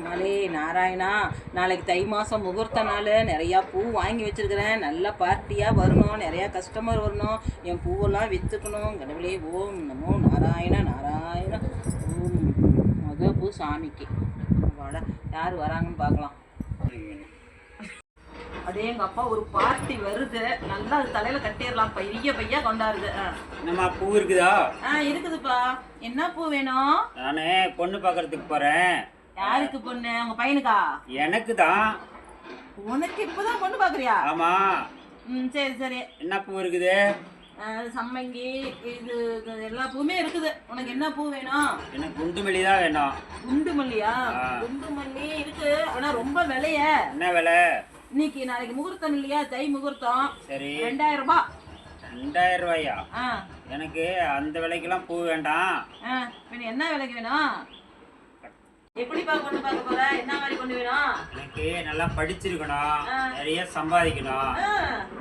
பெருமாளே நாராயணா நாளைக்கு தை மாதம் முகூர்த்த நாள். நிறையா பூ வாங்கி வச்சிருக்கிறேன். நல்ல பார்ட்டியாக வரணும். நிறையா கஸ்டமர் வரணும். என் பூவெல்லாம் விற்றுக்கணும் கடவுளே ஓம் நமோ நாராயண நாராயண ஓம் முத பூ சாமிக்கு. வாட யார் வராங்கன்னு பார்க்கலாம். அதே எங்கள் அப்பா ஒரு பார்ட்டி வருது. நல்லா அது தலையில் கட்டிடலாம். பைய பையா கொண்டாருது. என்னம்மா பூ இருக்குதா? ஆ இருக்குதுப்பா. என்ன பூ வேணும்? நானே பொண்ணு பார்க்கறதுக்கு போறேன். யாருக்கு பொண்ணு? உங்க பையனுக்கா? எனக்கு தான் உனக்கு இப்பதான் பொண்ணு பாக்குறியா? ஆமா. ம் சரி சரி. என்ன பூ இருக்குது? சம்மங்கி இது இது எல்லா பூவுமே இருக்குது. உனக்கு என்ன பூ வேணும்? எனக்கு குண்டு மல்லி தான் வேணும். குண்டு மல்லியா. குண்டு மல்லி இருக்கு. ஆனா ரொம்ப விலைய. என்ன விலை? இன்னைக்கு நாளைக்கு முகூர்த்தம் இல்லையா? தை முகூர்த்தம். சரி. ரெண்டாயிரம் ரூபாய் ரெண்டாயிரம் ரூபாயா? ஆ. எனக்கு அந்த விலைக்கெல்லாம் பூ வேண்டாம். ஆ பின்ன என்ன விலைக்கு வேணும்? எப்படிப்பா பொண்ணு பார்க்க போற? என்ன மாதிரி பொண்ணு வேணும்? எனக்கு நல்லா படிச்சிருக்கணும். நிறைய சம்பாதிக்கணும்.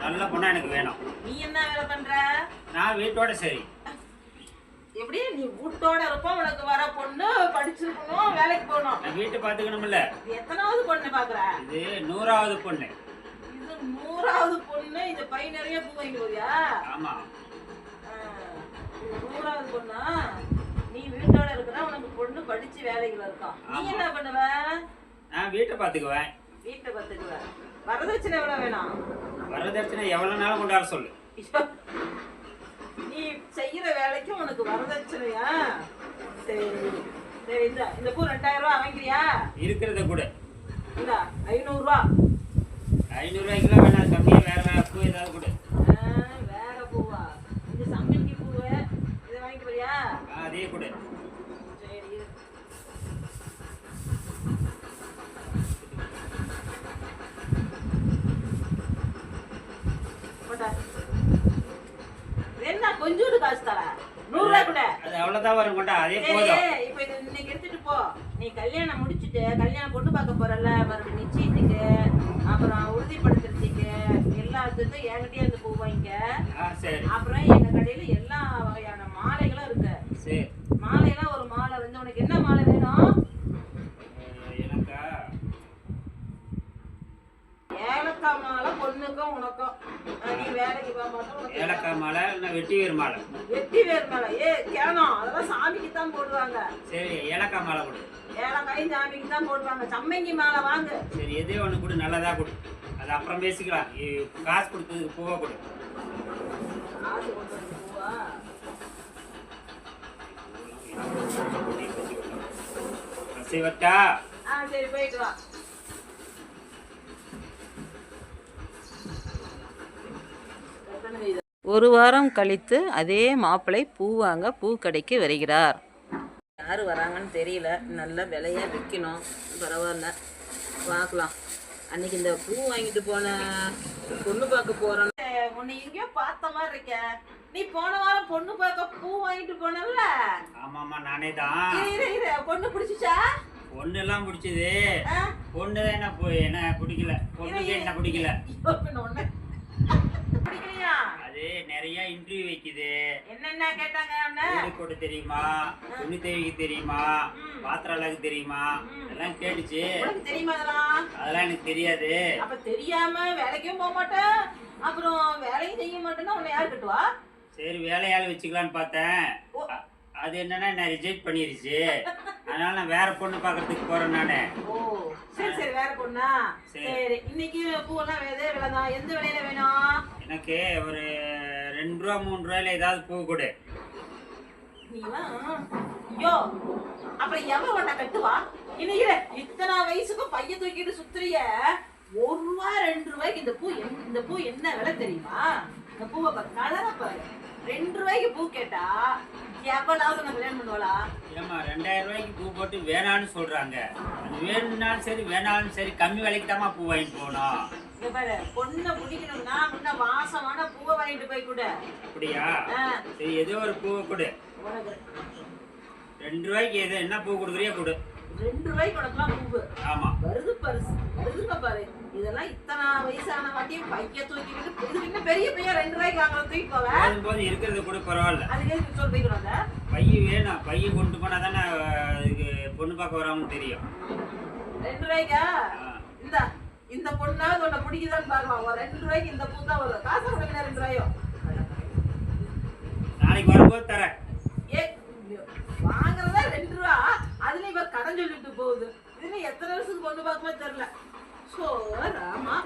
நல்ல பொண்ணா எனக்கு வேணும். நீ என்ன வேலை பண்ற? நான் வீட்டோட சரி. எப்படி? நீ வீட்டோட இருப்ப உனக்கு வர பொண்ணு படிச்சிருக்கணும் வேலைக்கு போகணும். நான் வீட்டை பார்த்துக்கணும்ல. இது எத்தனாவது பொண்ணு பாக்குற இது நூறாவது பொண்ணு. இது நூறாவது பொண்ணு. இந்த பை நிறைய பூ வாங்கி போறியா? ஆமா. இது நூறாவது பொண்ணா? நீ வீட்டோட இருக்கிற உனக்கு பொண்ணு படிச்சு வேலைக்கு இருக்கான் நீ. என்ன பண்ணுவ? நான் வீட்டை பார்த்துக்குவேன். வீட்டை பார்த்துக்குவ. வரதட்சணை எவ்வளவு வேணும்? வரதட்சணை எவ்வளவு நாள் கொண்டாட சொல்லு. நீ செய்யற வேலைக்கு உனக்கு வரதட்சணையா? சரி. சரி இந்த இந்த பூ ரெண்டாயிரம் ரூபாய் வாங்கிக்கிறியா? இருக்கிறத கூட. இந்த ஐநூறு ரூபா. ஐநூறு ரூபாய்க்குலாம் வேணாம் கம்மியாக வேற வேற பூ ஏதாவது கொடு ஆ, வேற பூவா இந்த சம்மங்கி பூவு இதை வாங்கிட்டு போறியா ஆ, அதே கொடு சரி இரு. போட்டா. என்ன கொஞ்சோண்டு காசு தர நூறு ரூபாய் அவ்வளோதான் வரும் கொண்டா அதே போதும். இப்ப இது இன்னைக்கு எடுத்துட்டு போ. நீ கல்யாணம் முடிச்சிட்டு கல்யாணம் பொண்ணு பார்க்க போறல மறுபடியும் நிச்சயத்துக்கு அப்புறம் உறுதிப்படுத்துறதுக்கு எல்லாத்துக்கும் என்கிட்டயே அந்த பூ வாங்கிக்க. அப்புறம் எங்க கடையில எல்லா வகையான மாலைகளும் இருக்கு. சரி. மாலையெல்லாம் ஒரு மாலை வந்து உனக்கு என்ன மாலை வேணும்? எனக்கா? ஏலக்காய் மாலை பொண்ணுக்கும் உனக்கும் அஹ் நீ வேலைக்கு போக மாட்டோம் உனக்கு ஏலக்காய் மாலை இல்லைன்னா வெட்டி வேர் மாலை. வெட்டி வேர் மாலை. ஏ கேனம் அதெல்லாம் சாமிக்கு தான் போடுவாங்க. சரி ஏலக்காய் மாலை கொடு. ஏலக்காயும் சாமிக்கு தான் போடுவாங்க. சம்மங்கி மாலை வாங்கு. சரி எதே ஒன்று கொடு நல்லதா கொடு. அது அப்புறம் பேசிக்கலாம். இ- காசு கொடுத்ததுக்கு பூவை கொடு. காசு பூவா? சிவட்டா ஆ சரி போயிட்டு வா. ஒரு வாரம் கழித்து அதே மாப்பிள்ளை பூ வாங்க பூக்கடைக்கு வருகிறார். யார் வராங்கன்னு தெரியல. நல்ல விலையா விற்கணும் பரவாயில்ல. பார்க்கலாம். அன்னைக்கு இந்த பூ வாங்கிட்டு போன பொண்ணு பார்க்க போறோம் உன்னை எங்கேயோ பார்த்த மாதிரி இருக்க. நீ போன வாரம் பொண்ணு பார்க்க பூ வாங்கிட்டு போனல்ல? ஆமாம்மா நானே தான். இரு, இரு, இரு. பொண்ணு பிடிச்சிச்சா? பொண்ணு எல்லாம் பிடிச்சது? பொண்ணு தான் என்ன என்ன பிடிக்கல பொண்ணுக்கு என்ன பிடிக்கல ஐயோ, பின்ன ஒண்ணு. பிடிக்கலையா அது நிறைய இன்டர்வியூ வைக்குது. என்னென்ன கேட்டாங்க? வீடு கொடு தெரியுமா? துணி தேவிக்கு தெரியுமா. பாத்திரம் அழகு தெரியுமா? ம். எல்லாம் கேட்டுச்சு. தெரியுமா அதெல்லாம்? அதெல்லாம் எனக்கு தெரியாது. அப்ப தெரியாம வேலைக்கும் போக மாட்டேன். அப்புறம் வேலையும் செய்ய மாட்டேன்னா உன்னை யார் கட்டுவா? சரி வேலையால வச்சுக்கலான்னு பார்த்தேன். அது என்னன்னா நான் ரிஜெக்ட் பண்ணிருச்சு. அதனால நான் வேற பொண்ணு பார்க்கறதுக்கு போறேன் நானு. ஓ சரி சரி வேற பொண்ணா? சரி. இன்னைக்கு பூவெல்லாம் எதே விலை தான் எந்த விலையில வேணும்? எனக்கு ஒரு ரெண்டு ரூபா மூணு ரூபாயில ஏதாவது பூ கொடு. ஐயோ அப்புறம் எவன் உன்னை கட்டுவா? இன்னைக்கு இத்தனை வயசுக்கும் பைய தூக்கிட்டு சுத்துறிய. ஒரு ரூபா ரெண்டு ரூபாய்க்கு இந்த பூ இந்த பூ என்ன விலை தெரியுமா? இந்த பூவை பாரு கலரை பாரு. ரெண்டு ரூபாய்க்கு பூ கேட்டா எவ்வளவு நான் கல்யாணம் பண்ணுவாளா ரெண்டாயிரம் ரூபாய்க்கு பூ போட்டு வேணான்னு சொல்றாங்க. அது வேணும்னாலும் சரி வேணாலும் சரி கம்மி விலைக்கு பூ வாங்கிட்டு போகணும். இங்க பாரு பொண்ணை பிடிக்கணும்னா முன்ன வாசமான பூவை வாங்கிட்டு போய் கொடு. அப்படியா? சரி ஏதோ ஒரு பூவை கொடு. உனக்கு. ரெண்டு ரூபாய்க்கு எது என்ன பூ கொடுக்குறியோ கொடு. ரெண்டு ரூபாய்க்கு உனக்குலாம் பூவு. ஆமா. வருது பரிசு. வருதுங்க பாரு. இதெல்லாம் இத்தனை வயசான வாட்டியும் பைய தூக்கிக்கிட்டு இதுக்கு இன்னும் பெரிய பையன் ரெண்டு ரூபாய்க்கு வாங்குற தூக்கி போவேன் போது இருக்கிறது கூட பரவாயில்ல. அதுக்கு எதுக்கு சொல்லி போய்க்கிறோம் பைய வேணும். பைய கொண்டு போனா தானே பொண்ணு பார்க்க வரவங்க தெரியும். ரெண்டு ரூபாய்க்கா. இந்த இந்த பொண்ணாவது உன்னை பிடிக்குதான்னு பார்க்கலாம் ஒரு ரெண்டு ரூபாய்க்கு இந்த பூ தான் வரும் காசு ரெண்டு ரூபாயோ நாளைக்கு வரும்போது தரேன். sonra ama